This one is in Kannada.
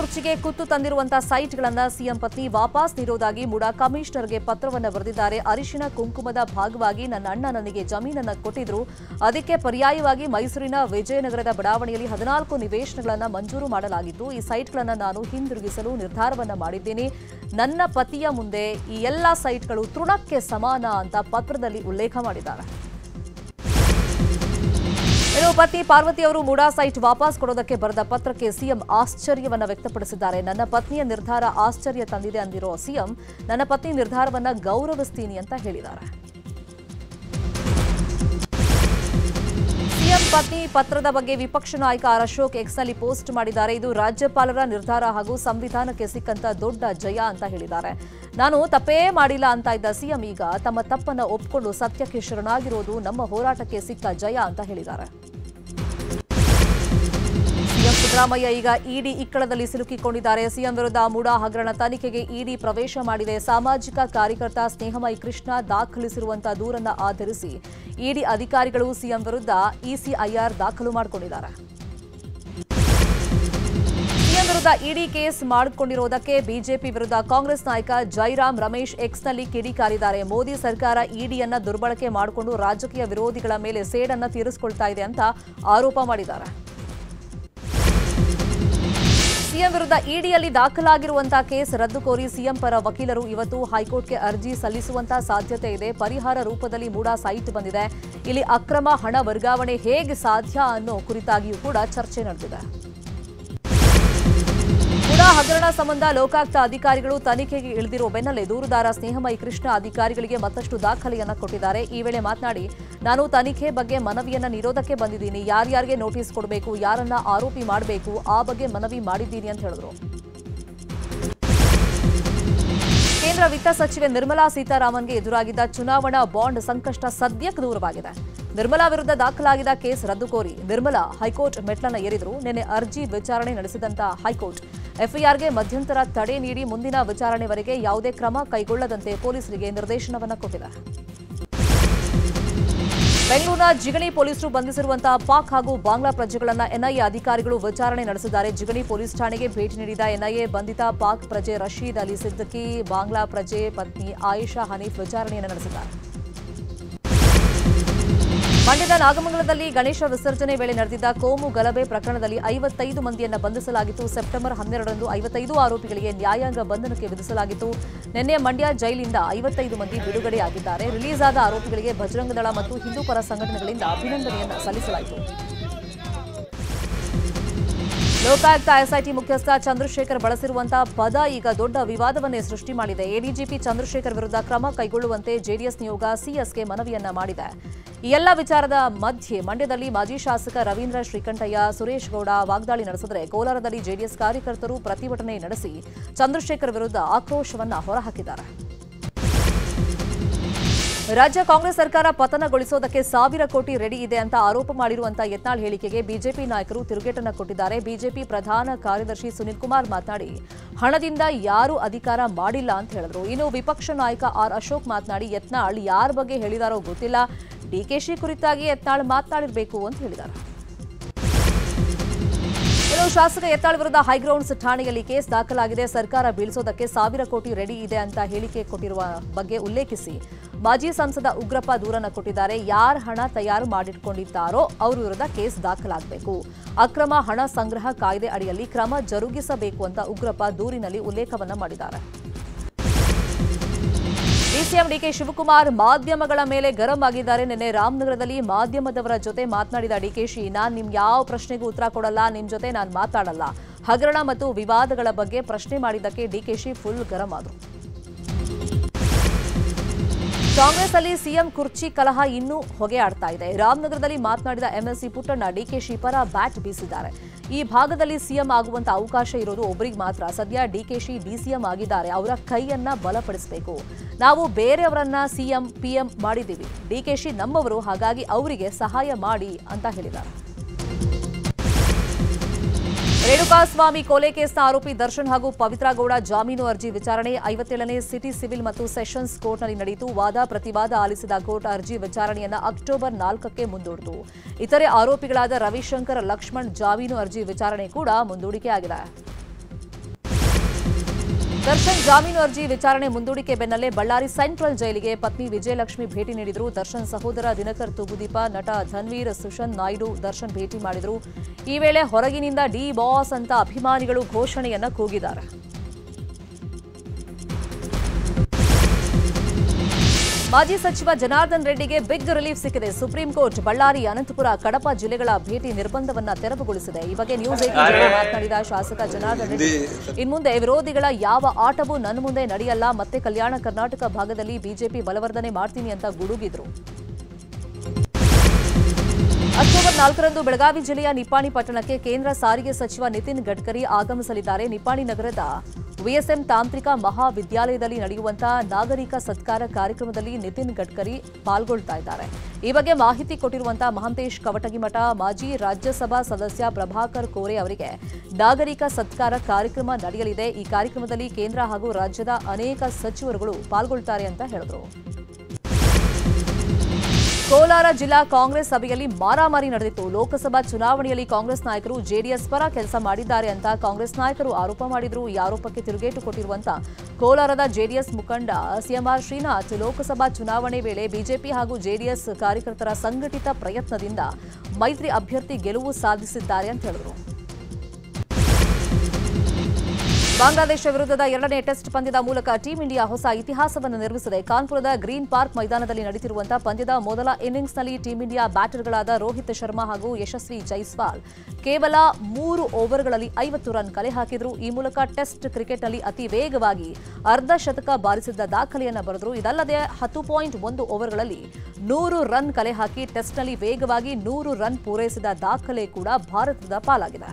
ಕುರ್ಚಿಗೆ ಕುತ್ತು ತಂದಿರುವಂತಹ ಸೈಟ್ಗಳನ್ನು ಸಿಎಂ ಪತ್ನಿ ವಾಪಸ್ ನೀಡುವುದಾಗಿ ಮೂಡ ಕಮಿಷನರ್ಗೆ ಪತ್ರವನ್ನು ಬರೆದಿದ್ದಾರೆ. ಅರಿಶಿನ ಕುಂಕುಮದ ಭಾಗವಾಗಿ ನನ್ನ ಅಣ್ಣ ನನಗೆ ಜಮೀನನ್ನು ಕೊಟ್ಟಿದ್ರು. ಅದಕ್ಕೆ ಪರ್ಯಾಯವಾಗಿ ಮೈಸೂರಿನ ವಿಜಯನಗರದ ಬಡಾವಣೆಯಲ್ಲಿ ಹದಿನಾಲ್ಕು ನಿವೇಶನಗಳನ್ನು ಮಂಜೂರು ಮಾಡಲಾಗಿತ್ತು. ಈ ಸೈಟ್ಗಳನ್ನು ನಾನು ಹಿಂದಿರುಗಿಸಲು ನಿರ್ಧಾರವನ್ನು ಮಾಡಿದ್ದೀನಿ. ನನ್ನ ಪತಿಯ ಮುಂದೆ ಈ ಎಲ್ಲ ಸೈಟ್ಗಳು ತೃಣಕ್ಕೆ ಸಮಾನ ಅಂತ ಪತ್ರದಲ್ಲಿ ಉಲ್ಲೇಖ ಮಾಡಿದ್ದಾರೆ. ಇನ್ನು ಪತ್ನಿ ಪಾರ್ವತಿ ಅವರು ಮೂಡಾ ಸೈಟ್ ವಾಪಸ್ ಕೊಡೋದಕ್ಕೆ ಬರೆದ ಪತ್ರಕ್ಕೆ ಸಿಎಂ ಆಶ್ಚರ್ಯವನ್ನು ವ್ಯಕ್ತಪಡಿಸಿದ್ದಾರೆ. ನನ್ನ ಪತ್ನಿಯ ನಿರ್ಧಾರ ಆಶ್ಚರ್ಯ ತಂದಿದೆ ಅಂದಿರೋ ಸಿಎಂ, ನನ್ನ ಪತ್ನಿ ನಿರ್ಧಾರವನ್ನ ಗೌರವಿಸ್ತೀನಿ ಅಂತ ಹೇಳಿದ್ದಾರೆ. ಪತ್ನಿ ಪತ್ರದ ಬಗ್ಗೆ ವಿಪಕ್ಷ ನಾಯಕ ಆರ್ ಅಶೋಕ್ ಎಕ್ಸ್ನಲ್ಲಿ ಪೋಸ್ಟ್ ಮಾಡಿದ್ದಾರೆ. ಇದು ರಾಜ್ಯಪಾಲರ ನಿರ್ಧಾರ ಹಾಗೂ ಸಂವಿಧಾನಕ್ಕೆ ಸಿಕ್ಕಂತ ದೊಡ್ಡ ಜಯ ಅಂತ ಹೇಳಿದ್ದಾರೆ. ನಾನು ತಪ್ಪೇ ಮಾಡಿಲ್ಲ ಅಂತ ಇದ್ದ ಸಿಎಂ ಈಗ ತಮ್ಮ ತಪ್ಪನ್ನು ಒಪ್ಪಿಕೊಂಡು ಸತ್ಯಕ್ಕೆ ಶರಣಾಗಿರೋದು ನಮ್ಮ ಹೋರಾಟಕ್ಕೆ ಸಿಕ್ಕ ಜಯ ಅಂತ ಹೇಳಿದ್ದಾರೆ. ಸಿದ್ದರಾಮಯ್ಯ ಈಗ ಇಡಿ ಇಕ್ಕಳದಲ್ಲಿ ಸಿಲುಕಿಕೊಂಡಿದ್ದಾರೆ. ಸಿಎಂ ವಿರುದ್ಧ ಮೂಡಾ ಹಗರಣ ತನಿಖೆಗೆ ಇಡಿ ಪ್ರವೇಶ ಮಾಡಿದೆ. ಸಾಮಾಜಿಕ ಕಾರ್ಯಕರ್ತ ಸ್ನೇಹಮಯಿ ಕೃಷ್ಣ ದಾಖಲಿಸಿರುವಂತಹ ದೂರನ್ನ ಆಧರಿಸಿ ಇಡಿ ಅಧಿಕಾರಿಗಳು ಸಿಎಂ ವಿರುದ್ಧ ಇಸಿಐಆರ್ ದಾಖಲು ಮಾಡಿಕೊಂಡಿದ್ದಾರೆ. ಸಿಎಂ ವಿರುದ್ಧ ಇಡಿ ಕೇಸ್ ಮಾಡಿಕೊಂಡಿರುವುದಕ್ಕೆ ಬಿಜೆಪಿ ವಿರುದ್ಧ ಕಾಂಗ್ರೆಸ್ ನಾಯಕ ಜೈರಾಮ್ ರಮೇಶ್ ಎಕ್ಸ್ನಲ್ಲಿ ಕಿಡಿಕಾರಿದ್ದಾರೆ ಮೋದಿ ಸರ್ಕಾರ ಇಡಿಯನ್ನ ದುರ್ಬಳಕೆ ಮಾಡಿಕೊಂಡು ರಾಜಕೀಯ ವಿರೋಧಿಗಳ ಮೇಲೆ ಸೇಡನ್ನ ತೀರಿಸಿಕೊಳ್ತಾ ಇದೆ ಅಂತ ಆರೋಪ ಮಾಡಿದ್ದಾರೆ. ಸಿಎಂ ವಿರುದ್ಧ ಇಡಿಯಲ್ಲಿ ದಾಖಲಾಗಿರುವಂತಹ ಕೇಸ್ ರದ್ದು ಕೋರಿ ಸಿಎಂ ಪರ ವಕೀಲರು ಇವತ್ತು ಹೈಕೋರ್ಟ್ಗೆ ಅರ್ಜಿ ಸಲ್ಲಿಸುವಂತಹ ಸಾಧ್ಯತೆ ಇದೆ. ಪರಿಹಾರ ರೂಪದಲ್ಲಿ ಮೂಡ ಸೈಟ್ ಬಂದಿದೆ. ಇಲ್ಲಿ ಅಕ್ರಮ ಹಣ ವರ್ಗಾವಣೆ ಹೇಗೆ ಸಾಧ್ಯ ಅನ್ನೋ ಕುರಿತಾಗಿಯೂ ಕೂಡ ಚರ್ಚೆ ನಡೆದಿದೆ. ಮೂಡಾ ಹಗರಣ ಸಂಬಂಧ ಲೋಕಾಯುಕ್ತ ಅಧಿಕಾರಿಗಳು ತನಿಖೆಗೆ ಇಳಿದಿರುವ ಬೆನ್ನಲ್ಲೇ ದೂರುದಾರ ಸ್ನೇಹಮಯಿ ಕೃಷ್ಣ ಅಧಿಕಾರಿಗಳಿಗೆ ಮತ್ತಷ್ಟು ದಾಖಲೆಯನ್ನು ಕೊಟ್ಟಿದ್ದಾರೆ. ಈ ವೇಳೆ ಮಾತನಾಡಿ ನಾನು ತನಿಖೆ ಬಗ್ಗೆ ಮನವಿಯನ್ನು ನೀಡೋದಕ್ಕೆ ಬಂದಿದ್ದೀನಿ. ಯಾರ್ಯಾರಿಗೆ ನೋಟಿಸ್ ಕೊಡಬೇಕು, ಯಾರನ್ನ ಆರೋಪಿ ಮಾಡಬೇಕು, ಆ ಬಗ್ಗೆ ಮನವಿ ಮಾಡಿದ್ದೀನಿ ಅಂತ ಹೇಳಿದ್ರು. ಕೇಂದ್ರ ವಿತ್ತ ಸಚಿವೆ ನಿರ್ಮಲಾ ಸೀತಾರಾಮನ್ಗೆ ಎದುರಾಗಿದ್ದ ಚುನಾವಣಾ ಬಾಂಡ್ ಸಂಕಷ್ಟ ಸದ್ಯಕ್ಕೆ ದೂರವಾಗಿದೆ. ನಿರ್ಮಲಾ ವಿರುದ್ಧ ದಾಖಲಾಗಿದ್ದ ಕೇಸ್ ರದ್ದು ಕೋರಿ ನಿರ್ಮಲಾ ಹೈಕೋರ್ಟ್ ಮೆಟ್ಲನ್ನ ಏರಿದ್ರು. ನಿನ್ನೆ ಅರ್ಜಿ ವಿಚಾರಣೆ ನಡೆಸಿದಂತ ಹೈಕೋರ್ಟ್. ಎಫ್ಐಆರ್ಗೆ ಮಧ್ಯಂತರ ತಡೆ ನೀಡಿ ಮುಂದಿನ ವಿಚಾರಣೆವರೆಗೆ ಯಾವುದೇ ಕ್ರಮ ಕೈಗೊಳ್ಳದಂತೆ ಪೊಲೀಸರಿಗೆ ನಿರ್ದೇಶನವನ್ನು ಕೊಟ್ಟಿದೆ. ಬೆಂಗಳೂರಿನ ಜಿಗಣಿ ಪೊಲೀಸರು ಬಂಧಿಸಿರುವಂತಹ ಪಾಕ್ ಹಾಗೂ ಬಾಂಗ್ಲಾ ಪ್ರಜೆಗಳನ್ನ ಎನ್ಐಎ ಅಧಿಕಾರಿಗಳು ವಿಚಾರಣೆ ನಡೆಸಿದ್ದಾರೆ. ಜಿಗಣಿ ಪೊಲೀಸ್ ಠಾಣೆಗೆ ಭೇಟಿ ನೀಡಿದ ಎನ್ಐಎ ಬಂಧಿತ ಪಾಕ್ ಪ್ರಜೆ ರಶೀದ್ ಅಲಿ ಸಿದ್ದಕಿ, ಬಾಂಗ್ಲಾ ಪ್ರಜೆ ಪತ್ನಿ ಆಯಿಷಾ ಹನೀಫ್ ವಿಚಾರಣೆಯನ್ನು ನಡೆಸಿದ್ದಾರೆ. ಮಂಡ್ಯದ ನಾಗಮಂಗಲದಲ್ಲಿ ಗಣೇಶ ವಿಸರ್ಜನೆ ವೇಳೆ ನಡೆದಿದ್ದ ಕೋಮು ಗಲಭೆ ಪ್ರಕರಣದಲ್ಲಿ ಐವತ್ತೈದು ಮಂದಿಯನ್ನು ಬಂಧಿಸಲಾಗಿತ್ತು. ಸೆಪ್ಟೆಂಬರ್ ಹನ್ನೆರಡರಂದು ಐವತ್ತೈದು ಆರೋಪಿಗಳಿಗೆ ನ್ಯಾಯಾಂಗ ಬಂಧನಕ್ಕೆ ವಿಧಿಸಲಾಗಿತ್ತು. ನಿನ್ನೆ ಮಂಡ್ಯ ಜೈಲಿಂದ ಐವತ್ತೈದು ಮಂದಿ ಬಿಡುಗಡೆಯಾಗಿದ್ದಾರೆ. ರಿಲೀಸ್ ಆದ ಆರೋಪಿಗಳಿಗೆ ಬಜರಂಗದಳ ಮತ್ತು ಹಿಂದೂ ಪರ ಸಂಘಟನೆಗಳಿಂದ ಅಭಿನಂದನೆಯನ್ನು ಸಲ್ಲಿಸಲಾಯಿತು. ಲೋಕಾಯುಕ್ತ ಎಸ್ಐಟಿ ಮುಖ್ಯಸ್ಥ ಚಂದ್ರಶೇಖರ್ ಬಳಸಿರುವಂತಹ ಪದ ಈಗ ದೊಡ್ಡ ವಿವಾದವನ್ನೇ ಸೃಷ್ಟಿ ಮಾಡಿದೆ. ಎಡಿಜಿಪಿ ಚಂದ್ರಶೇಖರ್ ವಿರುದ್ಧ ಕ್ರಮ ಕೈಗೊಳ್ಳುವಂತೆ ಜೆಡಿಎಸ್ ನಿಯೋಗ ಸಿಎಸ್ಗೆ ಮನವಿಯನ್ನ ಮಾಡಿದೆ. ಈ ಎಲ್ಲ ವಿಚಾರದ ಮಧ್ಯೆ ಮಂಡ್ಯದಲ್ಲಿ ಮಾಜಿ ಶಾಸಕ ರವೀಂದ್ರ ಶ್ರೀಕಂಠಯ್ಯ, ಸುರೇಶ್ ಗೌಡ ವಾಗ್ದಾಳಿ ನಡೆಸಿದರೆ ಕೋಲಾರದಲ್ಲಿ ಜೆಡಿಎಸ್ ಕಾರ್ಯಕರ್ತರು ಪ್ರತಿಭಟನೆ ನಡೆಸಿ ಚಂದ್ರಶೇಖರ್ ವಿರುದ್ಧ ಆಕ್ರೋಶವನ್ನ ಹೊರಹಾಕಿದ್ದಾರೆ. ರಾಜ್ಯ ಕಾಂಗ್ರೆಸ್ ಸರ್ಕಾರ ಪತನಗೊಳಿಸೋದಕ್ಕೆ ಸಾವಿರ ಕೋಟಿ ರೆಡಿ ಇದೆ ಅಂತ ಆರೋಪ ಮಾಡಿರುವಂತಹ ಯತ್ನಾಳ್ ಹೇಳಿಕೆಗೆ ಬಿಜೆಪಿ ನಾಯಕರು ತಿರುಗೇಟನ್ನು ಕೊಟ್ಟಿದ್ದಾರೆ. ಬಿಜೆಪಿ ಪ್ರಧಾನ ಕಾರ್ಯದರ್ಶಿ ಸುನಿಲ್ ಕುಮಾರ್ ಮಾತನಾಡಿ, ಹಣದಿಂದ ಯಾರೂ ಅಧಿಕಾರ ಮಾಡಿಲ್ಲ ಅಂತ ಹೇಳಿದ್ರು. ಇನ್ನು ವಿಪಕ್ಷ ನಾಯಕ ಆರ್ ಅಶೋಕ್ ಮಾತನಾಡಿ, ಯತ್ನಾಳ್ ಯಾರ ಬಗ್ಗೆ ಹೇಳಿದಾರೋ ಗೊತ್ತಿಲ್ಲ. ಡಿಕೆಶಿ ಕುರಿತಾಗಿ ಯತ್ನಾಳ್ ಮಾತನಾಡಿರಬೇಕು ಅಂತ ಹೇಳಿದ್ದಾರೆ. ಕೆಲವು ಶಾಸಕ ಯತ್ನಾಳ್ ವಿರುದ್ಧ ಹೈಗ್ರೌಂಡ್ಸ್ ಠಾಣೆಯಲ್ಲಿ ಕೇಸ್ ದಾಖಲಾಗಿದೆ. ಸರ್ಕಾರ ಬೀಳಿಸೋದಕ್ಕೆ ಸಾವಿರ ಕೋಟಿ ರೆಡಿ ಇದೆ ಅಂತ ಹೇಳಿಕೆ ಕೊಟ್ಟಿರುವ ಬಗ್ಗೆ ಉಲ್ಲೇಖಿಸಿ. ಮಾಜಿ ಸಂಸದ ಉಗ್ರಪ್ಪ ದೂರನ್ನ ಕೊಟ್ಟಿದ್ದಾರೆ. ಯಾರ ಹಣ ತಯಾರು ಮಾಡಿಟ್ಕೊಂಡಿದ್ದಾರೋ ಅವರ ವಿರುದ್ಧ ಕೇಸ್ ದಾಖಲಾಗಬೇಕು. ಅಕ್ರಮ ಹಣ ಸಂಗ್ರಹ ಕಾಯ್ದೆ ಅಡಿಯಲ್ಲಿ ಕ್ರಮ ಜರುಗಿಸಬೇಕು ಅಂತ ಉಗ್ರಪ್ಪ ದೂರಿನಲ್ಲಿ ಉಲ್ಲೇಖವನ್ನ ಮಾಡಿದ್ದಾರೆ. ಡಿಸಿಎಂ ಡಿಕೆ ಶಿವಕುಮಾರ್ ಮಾಧ್ಯಮಗಳ ಮೇಲೆ ಗರಂ ಆಗಿದ್ದಾರೆ. ನಿನ್ನೆ ರಾಮನಗರದಲ್ಲಿ ಮಾಧ್ಯಮದವರ ಜೊತೆ ಮಾತನಾಡಿದ ಡಿಕೆಶಿ ನಾನು ನಿಮ್ ಯಾವ ಪ್ರಶ್ನೆಗೂ ಉತ್ತರ ಕೊಡಲ್ಲ ನಿಮ್ ಜೊತೆ ನಾನು ಮಾತಾಡಲ್ಲ. ಹಗರಣ ಮತ್ತು ವಿವಾದಗಳ ಬಗ್ಗೆ ಪ್ರಶ್ನೆ ಮಾಡಿದ್ದಕ್ಕೆ ಡಿಕೆಶಿ ಫುಲ್ ಗರಂ ಆದ್ರು. ಕಾಂಗ್ರೆಸ್ ಅಲ್ಲಿ ಸಿಎಂ ಕುರ್ಚಿ ಕಲಹ ಇನ್ನೂ ಹೊಗೆ ಆಡ್ತಾ ಇದೆ. ರಾಮನಗರದಲ್ಲಿ ಮಾತನಾಡಿದ ಎಂಎಲ್ಸಿ ಪುಟ್ಟಣ್ಣ ಡಿಕೆಶಿ ಪರ ಬ್ಯಾಟ್ ಬೀಸಿದ್ದಾರೆ. ಈ ಭಾಗದಲ್ಲಿ ಸಿಎಂ ಆಗುವಂತ ಅವಕಾಶ ಇರೋದು ಒಬ್ಬರಿಗೆ ಮಾತ್ರ. ಸದ್ಯ ಡಿಕೆಶಿ ಡಿಸಿಎಂ ಆಗಿದ್ದಾರೆ. ಅವರ ಕೈಯನ್ನ ಬಲಪಡಿಸಬೇಕು. ನಾವು ಬೇರೆಯವರನ್ನ ಸಿಎಂ, ಪಿಎಂ ಮಾಡಿದ್ದೀವಿ. ಡಿಕೆಶಿ ನಮ್ಮವರು, ಹಾಗಾಗಿ ಅವರಿಗೆ ಸಹಾಯ ಮಾಡಿ ಅಂತ ಹೇಳಿದ್ದಾರೆ. ರೇಣುಕಾಸ್ವಾಮಿ ಕೊಲೆ ಕೇಸ್ನ ಆರೋಪಿ ದರ್ಶನ್ ಹಾಗೂ ಪವಿತ್ರ ಗೌಡ ಜಾಮೀನು ಅರ್ಜಿ ವಿಚಾರಣೆ ಐವತ್ತೇಳನೇ ಸಿಟಿ ಸಿವಿಲ್ ಮತ್ತು ಸೆಷನ್ಸ್ ಕೋರ್ಟ್ನಲ್ಲಿ ನಡೆಯಿತು. ವಾದ, ಪ್ರತಿವಾದ ಆಲಿಸಿದ ಕೋರ್ಟ್ ಅರ್ಜಿ ವಿಚಾರಣೆಯನ್ನು ಅಕ್ಟೋಬರ್ ನಾಲ್ಕಕ್ಕೆ ಮುಂದೂಡಿತು. ಇತರೆ ಆರೋಪಿಗಳಾದ ರವಿಶಂಕರ್, ಲಕ್ಷ್ಮಣ್ ಜಾಮೀನು ಅರ್ಜಿ ವಿಚಾರಣೆ ಕೂಡ ಮುಂದೂಡಿಕೆಯಾಗಿದೆ. ದರ್ಶನ್ ಜಾಮೀನು ಅರ್ಜಿ ವಿಚಾರಣೆ ಮುಂದೂಡಿಕೆ ಬೆನ್ನಲ್ಲೇ ಬಳ್ಳಾರಿ ಸೆಂಟ್ರಲ್ ಜೈಲಿಗೆ ಪತ್ನಿ ವಿಜಯಲಕ್ಷ್ಮಿ ಭೇಟಿ ನೀಡಿದರು. ದರ್ಶನ್ ಸಹೋದರ ದಿನಕರ್ ತೂಗುದೀಪ, ನಟ ಧನ್ವೀರ್, ಸುಶನ್ ನಾಯ್ಡು ದರ್ಶನ್ ಭೇಟಿ ಮಾಡಿದರು. ಈ ವೇಳೆ ಹೊರಗಿನಿಂದ ಡಿ ಬಾಸ್ ಅಂತ ಅಭಿಮಾನಿಗಳು ಘೋಷಣೆಯನ್ನ ಕೂಗಿದ್ದಾರೆ. ಮಾಜಿ ಸಚಿವ ಜನಾರ್ದನ್ ರೆಡ್ಡಿಗೆ ಬಿಗ್ ರಿಲೀಫ್ ಸಿಕ್ಕಿದೆ. ಸುಪ್ರೀಂ ಕೋರ್ಟ್ ಬಳ್ಳಾರಿ ಅನಂತಪುರ ಕಡಪ ಜಿಲ್ಲೆಗಳ ಭೇಟಿ ನಿರ್ಬಂಧವನ್ನ ತೆರವುಗೊಳಿಸಿದೆ. ಈ ಬಗ್ಗೆ ನ್ಯೂಸ್ ಏಟೀನ್ ಮಾತನಾಡಿದ ಶಾಸಕ ಜನಾರ್ದನ್ ರೆಡ್ಡಿ ಇನ್ಮುಂದೆ ವಿರೋಧಿಗಳ ಯಾವ ಆಟವೂ ನನ್ನ ಮುಂದೆ ನಡೆಯಲ್ಲ ಮತ್ತೆ ಕಲ್ಯಾಣ ಕರ್ನಾಟಕ ಭಾಗದಲ್ಲಿ ಬಿಜೆಪಿ ಬಲವರ್ಧನೆ ಮಾಡ್ತೀನಿ ಅಂತ ಗುಡುಗಿದ್ರು. ನಾಲ್ಕರಂದು ಬೆಳಗಾವಿ ಜಿಲ್ಲೆಯ ನಿಪ್ಪಾಣಿ ಪಟ್ಟಣಕ್ಕೆ ಕೇಂದ್ರ ಸಾರಿಗೆ ಸಚಿವ ನಿತಿನ್ ಗಡ್ಕರಿ ಆಗಮಿಸಲಿದ್ದಾರೆ. ನಿಪ್ಪಾಣಿ ನಗರದ ವಿಎಸ್ಎಂ ತಾಂತ್ರಿಕ ಮಹಾವಿದ್ಯಾಲಯದಲ್ಲಿ ನಡೆಯುವಂತಹ ನಾಗರಿಕ ಸತ್ಕಾರ ಕಾರ್ಯಕ್ರಮದಲ್ಲಿ ನಿತಿನ್ ಗಡ್ಕರಿ ಪಾಲ್ಗೊಳ್ತಾ ಇದ್ದಾರೆ. ಈ ಬಗ್ಗೆ ಮಾಹಿತಿ ಕೊಟ್ಟಿರುವಂತಹ ಮಹಂತೇಶ್ ಕವಟಗಿಮಠ ಮಾಜಿ ರಾಜ್ಯಸಭಾ ಸದಸ್ಯ ಪ್ರಭಾಕರ್ ಕೋರೆ ಅವರಿಗೆ ನಾಗರಿಕ ಸತ್ಕಾರ ಕಾರ್ಯಕ್ರಮ ನಡೆಯಲಿದೆ. ಈ ಕಾರ್ಯಕ್ರಮದಲ್ಲಿ ಕೇಂದ್ರ ಹಾಗೂ ರಾಜ್ಯದ ಅನೇಕ ಸಚಿವರುಗಳು ಪಾಲ್ಗೊಳ್ತಾರೆ ಅಂತ ಹೇಳಿದರು. ಕೋಲಾರ ಜಿಲ್ಲಾ ಕಾಂಗ್ರೆಸ್ ಸಭೆಯಲ್ಲಿ ಮಾರಾಮಾರಿ ನಡೆದಿತ್ತು. ಲೋಕಸಭಾ ಚುನಾವಣೆಯಲ್ಲಿ ಕಾಂಗ್ರೆಸ್ ನಾಯಕರು ಜೆಡಿಎಸ್ ಪರ ಕೆಲಸ ಮಾಡಿದ್ದಾರೆ ಅಂತ ಕಾಂಗ್ರೆಸ್ ನಾಯಕರು ಆರೋಪ ಮಾಡಿದ್ರು. ಈ ಆರೋಪಕ್ಕೆ ತಿರುಗೇಟು ಕೊಟ್ಟಿರುವಂತ ಕೋಲಾರದ ಜೆಡಿಎಸ್ ಮುಖಂಡ ಸಿಎಂಆರ್ ಶ್ರೀನಾಥ್ ಲೋಕಸಭಾ ಚುನಾವಣೆ ವೇಳೆ ಬಿಜೆಪಿ ಹಾಗೂ ಜೆಡಿಎಸ್ ಕಾರ್ಯಕರ್ತರ ಸಂಘಟಿತ ಪ್ರಯತ್ನದಿಂದ ಮೈತ್ರಿ ಅಭ್ಯರ್ಥಿ ಗೆಲುವು ಸಾಧಿಸಿದ್ದಾರೆ ಅಂತ ಹೇಳಿದರು. ಬಾಂಗ್ಲಾದೇಶ ವಿರುದ್ಧದ ಎರಡನೇ ಟೆಸ್ಟ್ ಪಂದ್ಯದ ಮೂಲಕ ಟೀಂ ಇಂಡಿಯಾ ಹೊಸ ಇತಿಹಾಸವನ್ನು ನಿರ್ಮಿಸಿದೆ. ಕಾನ್ಪುರದ ಗ್ರೀನ್ ಪಾರ್ಕ್ ಮೈದಾನದಲ್ಲಿ ನಡೆಯುತ್ತಿರುವಂತಹ ಪಂದ್ಯದ ಮೊದಲ ಇನ್ನಿಂಗ್ಸ್ನಲ್ಲಿ ಟೀಂ ಇಂಡಿಯಾ ಬ್ಯಾಟರ್ಗಳಾದ ರೋಹಿತ್ ಶರ್ಮಾ ಹಾಗೂ ಯಶಸ್ವಿ ಜೈಸ್ವಾಲ್ ಕೇವಲ ಮೂರು ಓವರ್ಗಳಲ್ಲಿ ಐವತ್ತು ರನ್ ಕಲೆ ಹಾಕಿದ್ರು. ಈ ಮೂಲಕ ಟೆಸ್ಟ್ ಕ್ರಿಕೆಟ್ನಲ್ಲಿ ಅತಿ ವೇಗವಾಗಿ ಅರ್ಧ ಶತಕ ಬಾರಿಸಿದ್ದ ದಾಖಲೆಯನ್ನು ಬರೆದರು. ಇದಲ್ಲದೆ ಹತ್ತು ಪಾಯಿಂಟ್ ಒಂದು ಓವರ್ಗಳಲ್ಲಿ ನೂರು ರನ್ ಕಲೆ ಹಾಕಿ ಟೆಸ್ಟ್ನಲ್ಲಿ ವೇಗವಾಗಿ ನೂರು ರನ್ ಪೂರೈಸಿದ ದಾಖಲೆ ಕೂಡ ಭಾರತದ ಪಾಲಾಗಿದೆ.